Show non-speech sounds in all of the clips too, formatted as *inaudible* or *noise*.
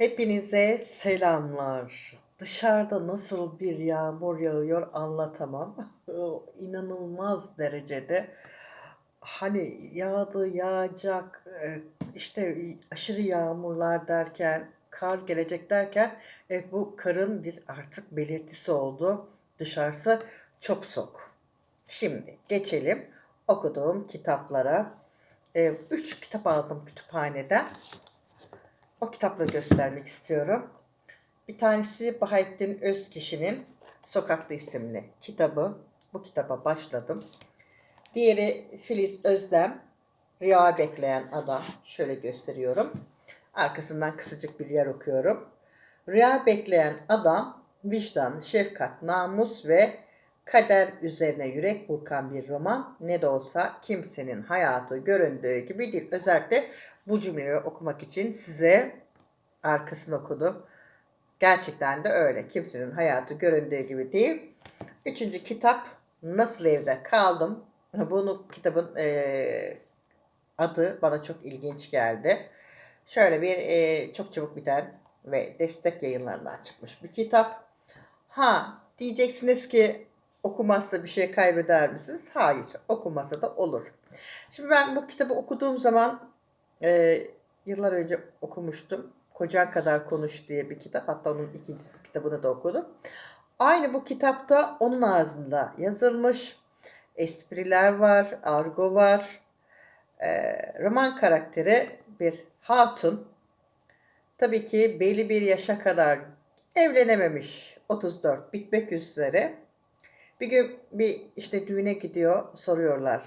Hepinize selamlar. Dışarıda nasıl bir yağmur yağıyor anlatamam. *laughs* İnanılmaz derecede. Hani yağdı, yağacak, eee, işte aşırı yağmurlar derken, kar gelecek derken, evet bu karın bir artık belirtisi oldu. Dışarısı çok soğuk. Şimdi geçelim okuduğum kitaplara. Eee 3 kitap aldım kütüphaneden. O kitapları göstermek istiyorum. Bir tanesi Bahattin Özkişi'nin Sokakta isimli kitabı. Bu kitaba başladım. Diğeri Filiz Özdem, Rüya Bekleyen Adam. Şöyle gösteriyorum. Arkasından kısacık bir yer okuyorum. Rüya Bekleyen Adam, vicdan, şefkat, namus ve kader üzerine yürek burkan bir roman. Ne de olsa kimsenin hayatı göründüğü gibi değil. Özellikle bu cümleyi okumak için size arkasını okudum. Gerçekten de öyle. Kimsenin hayatı göründüğü gibi değil. Üçüncü kitap Nasıl Evde Kaldım. Bunu kitabın eee, adı bana çok ilginç geldi. Şöyle bir eee, çok çabuk biten ve destek yayınlarından çıkmış bir kitap. Ha diyeceksiniz ki okumazsa bir şey kaybeder misiniz? Hayır okumasa da olur. Şimdi ben bu kitabı okuduğum zaman eee, yıllar önce okumuştum. Kocan Kadar Konuş diye bir kitap. Hatta onun ikinci kitabını da okudum. Aynı bu kitapta onun ağzında yazılmış. Espriler var, argo var. Eee, roman karakteri bir hatun. Tabii ki belli bir yaşa kadar evlenememiş. 34 bitmek üzere. Bir gün bir işte düğüne gidiyor. Soruyorlar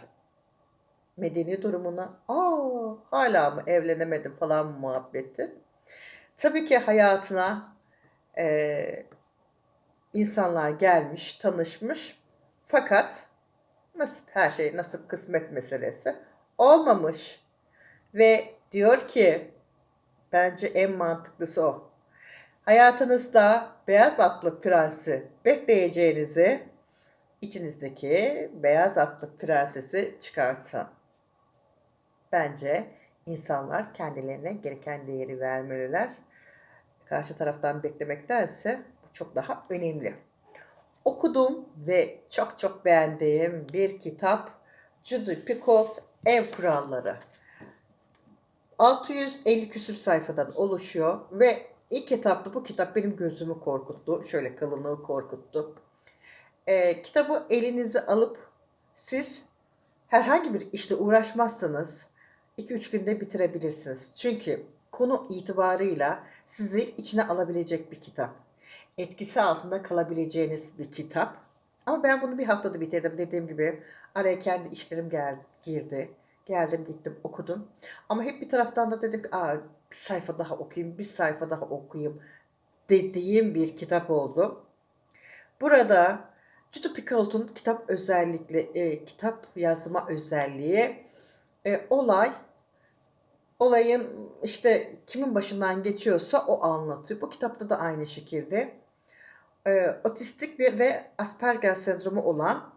medeni durumuna. Aa, hala mı evlenemedim falan muhabbeti. Tabii ki hayatına eee, insanlar gelmiş, tanışmış. Fakat nasip her şey nasip kısmet meselesi olmamış. Ve diyor ki bence en mantıklısı o. Hayatınızda beyaz atlı prensi bekleyeceğinizi içinizdeki beyaz atlı prensesi çıkartın. Bence insanlar kendilerine gereken değeri vermeliler. Karşı taraftan beklemektense bu çok daha önemli. Okudum ve çok çok beğendiğim bir kitap Judy Picoult Ev Kuralları. 650 küsür sayfadan oluşuyor ve ilk etapta bu kitap benim gözümü korkuttu. Şöyle kalınlığı korkuttu. Ee, kitabı elinize alıp siz herhangi bir işle uğraşmazsanız 2-3 günde bitirebilirsiniz. Çünkü konu itibarıyla sizi içine alabilecek bir kitap. Etkisi altında kalabileceğiniz bir kitap. Ama ben bunu bir haftada bitirdim. Dediğim gibi araya kendi işlerim gel girdi. Geldim gittim okudum. Ama hep bir taraftan da dedim ki bir sayfa daha okuyayım, bir sayfa daha okuyayım dediğim bir kitap oldu. Burada Judy Picoult'un kitap özellikle e, kitap yazma özelliği e, olay olayın işte kimin başından geçiyorsa o anlatıyor. Bu kitapta da aynı şekilde e, otistik bir ve Asperger sendromu olan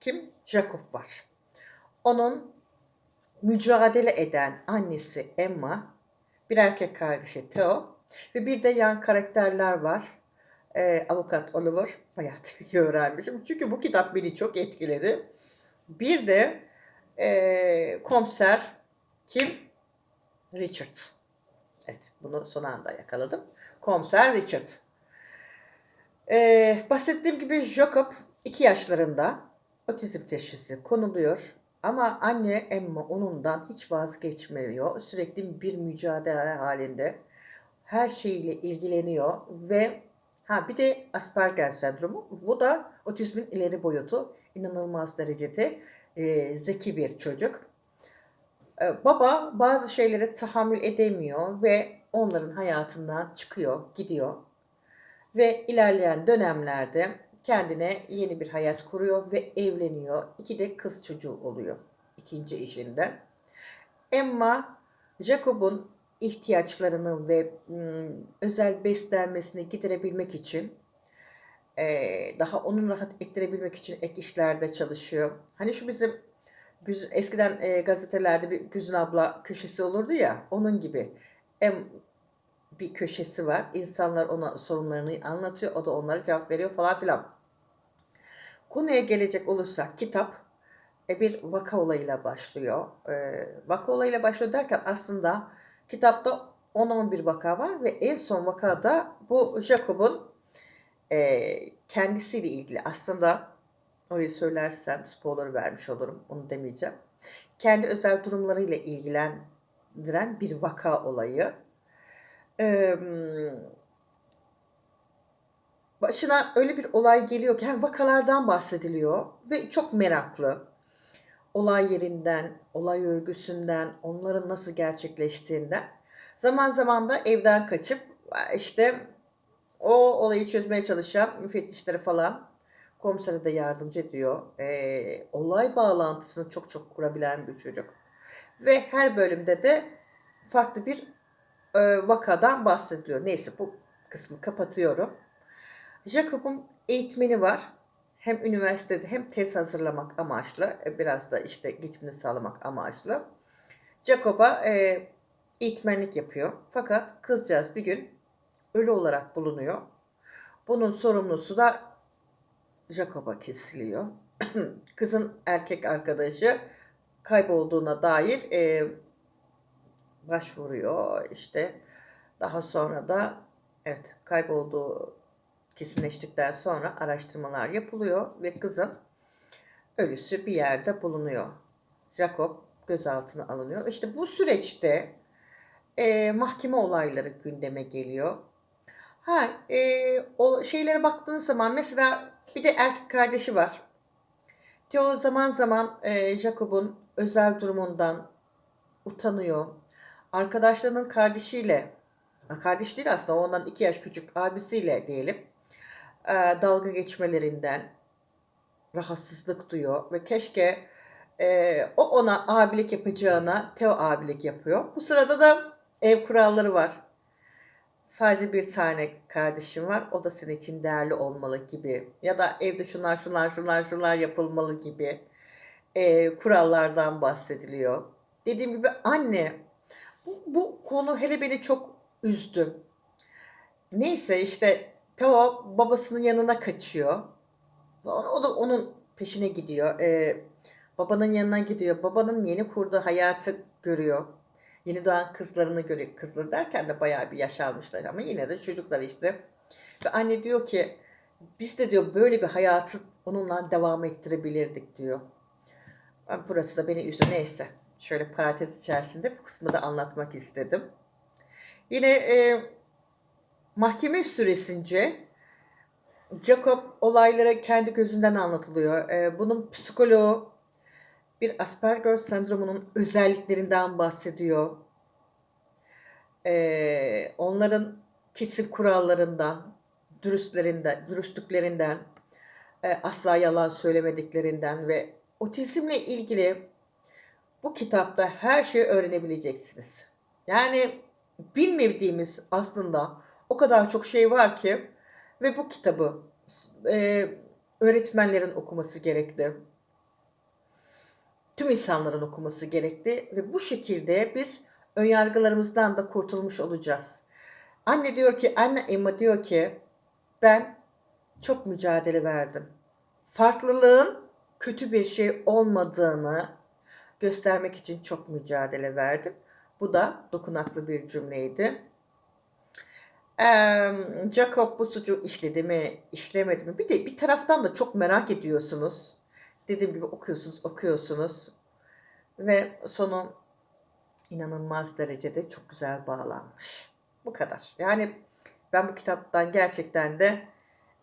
kim? Jacob var. Onun mücadele eden annesi Emma, bir erkek kardeşi Theo ve bir de yan karakterler var. Ee, avukat Oliver, bayağı iyi *laughs* öğrenmişim. Çünkü bu kitap beni çok etkiledi. Bir de e, komiser kim? Richard. Evet, bunu son anda yakaladım. Komiser Richard. Ee, bahsettiğim gibi Jacob 2 yaşlarında otizm teşhisi konuluyor. Ama anne Emma onundan hiç vazgeçmiyor. Sürekli bir mücadele halinde. Her şeyle ilgileniyor ve ha bir de Asperger sendromu. Bu da otizmin ileri boyutu. İnanılmaz derecede e, zeki bir çocuk. E, baba bazı şeylere tahammül edemiyor ve onların hayatından çıkıyor, gidiyor. Ve ilerleyen dönemlerde kendine yeni bir hayat kuruyor ve evleniyor. İki de kız çocuğu oluyor ikinci eşinde. Emma Jacob'un ihtiyaçlarını ve özel beslenmesini giderebilmek için daha onun rahat ettirebilmek için ek işlerde çalışıyor. Hani şu bizim eskiden gazetelerde bir Güzin abla köşesi olurdu ya onun gibi. Em, bir köşesi var. İnsanlar ona sorunlarını anlatıyor. O da onlara cevap veriyor falan filan. Konuya gelecek olursak kitap e, bir vaka olayıyla başlıyor. Vaka olayıyla başlıyor derken aslında kitapta 10-11 vaka var ve en son vakada bu Jacob'un e, kendisiyle ilgili aslında orayı söylersem spoiler vermiş olurum. Onu demeyeceğim. Kendi özel durumlarıyla ilgilendiren bir vaka olayı. Eee başına öyle bir olay geliyor ki hem vakalardan bahsediliyor ve çok meraklı. Olay yerinden, olay örgüsünden, onların nasıl gerçekleştiğinden. Zaman zaman da evden kaçıp işte o olayı çözmeye çalışan müfettişlere falan komisere de yardımcı ediyor. Ee, olay bağlantısını çok çok kurabilen bir çocuk. Ve her bölümde de farklı bir e, vakadan bahsediliyor. Neyse bu kısmı kapatıyorum. Jacob'un eğitmeni var. Hem üniversitede hem tez hazırlamak amaçlı, e, biraz da işte geçimini sağlamak amaçlı. Jacob'a e, eğitmenlik yapıyor. Fakat kızcağız bir gün ölü olarak bulunuyor. Bunun sorumlusu da Jacob'a kesiliyor. *clears throat* Kızın erkek arkadaşı kaybolduğuna dair e, başvuruyor. İşte daha sonra da evet kaybolduğu kesinleştikten sonra araştırmalar yapılıyor ve kızın ölüsü bir yerde bulunuyor. Jacob gözaltına alınıyor. İşte bu süreçte e, mahkeme olayları gündeme geliyor. Ha, e, o şeylere baktığın zaman mesela bir de erkek kardeşi var. Theo zaman zaman e, Jacob'un özel durumundan utanıyor. Arkadaşlarının kardeşiyle, kardeş değil aslında ondan iki yaş küçük abisiyle diyelim e, dalga geçmelerinden rahatsızlık duyuyor ve keşke e, o ona abilik yapacağına Teo abilik yapıyor. Bu sırada da ev kuralları var. Sadece bir tane kardeşim var. O da senin için değerli olmalı gibi. Ya da evde şunlar şunlar şunlar şunlar yapılmalı gibi e, kurallardan bahsediliyor. Dediğim gibi anne bu, bu konu hele beni çok üzdü. Neyse işte Teo babasının yanına kaçıyor. O da onun peşine gidiyor. Ee, babanın yanına gidiyor. Babanın yeni kurduğu hayatı görüyor. Yeni doğan kızlarını görüyor. Kızları derken de bayağı bir yaş almışlar ama yine de çocuklar işte. Ve anne diyor ki biz de diyor böyle bir hayatı onunla devam ettirebilirdik diyor. Burası da beni üzdü. Neyse. Şöyle parantez içerisinde bu kısmı da anlatmak istedim. Yine e, Mahkeme süresince Jacob olaylara kendi gözünden anlatılıyor. Ee, bunun psikoloğu bir Asperger sendromunun özelliklerinden bahsediyor. Ee, onların kesin kurallarından, dürüstlerinden, dürüstlüklerinden, e, asla yalan söylemediklerinden ve otizmle ilgili bu kitapta her şeyi öğrenebileceksiniz. Yani bilmediğimiz aslında o kadar çok şey var ki ve bu kitabı e, öğretmenlerin okuması gerekli. Tüm insanların okuması gerekli ve bu şekilde biz önyargılarımızdan da kurtulmuş olacağız. Anne diyor ki, anne Emma diyor ki ben çok mücadele verdim. Farklılığın kötü bir şey olmadığını göstermek için çok mücadele verdim. Bu da dokunaklı bir cümleydi. Emm, Jacob bu suçu işledi mi, işlemedi mi? Bir de bir taraftan da çok merak ediyorsunuz. Dediğim gibi okuyorsunuz, okuyorsunuz ve sonu inanılmaz derecede çok güzel bağlanmış. Bu kadar. Yani ben bu kitaptan gerçekten de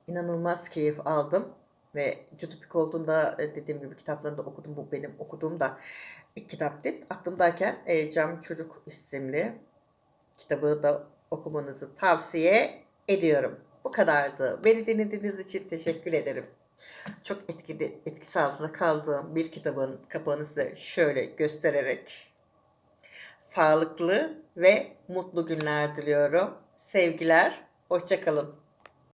inanılmaz keyif aldım ve Jutopik olduğunda e, dediğim gibi kitaplarını da okudum. Bu benim okuduğum da ilk kitaptı. Aklımdayken e, Cam Çocuk isimli kitabı da okumanızı tavsiye ediyorum. Bu kadardı. Beni dinlediğiniz için teşekkür ederim. Çok etkili, etkisi altında kaldığım bir kitabın kapağını size şöyle göstererek sağlıklı ve mutlu günler diliyorum. Sevgiler, hoşçakalın.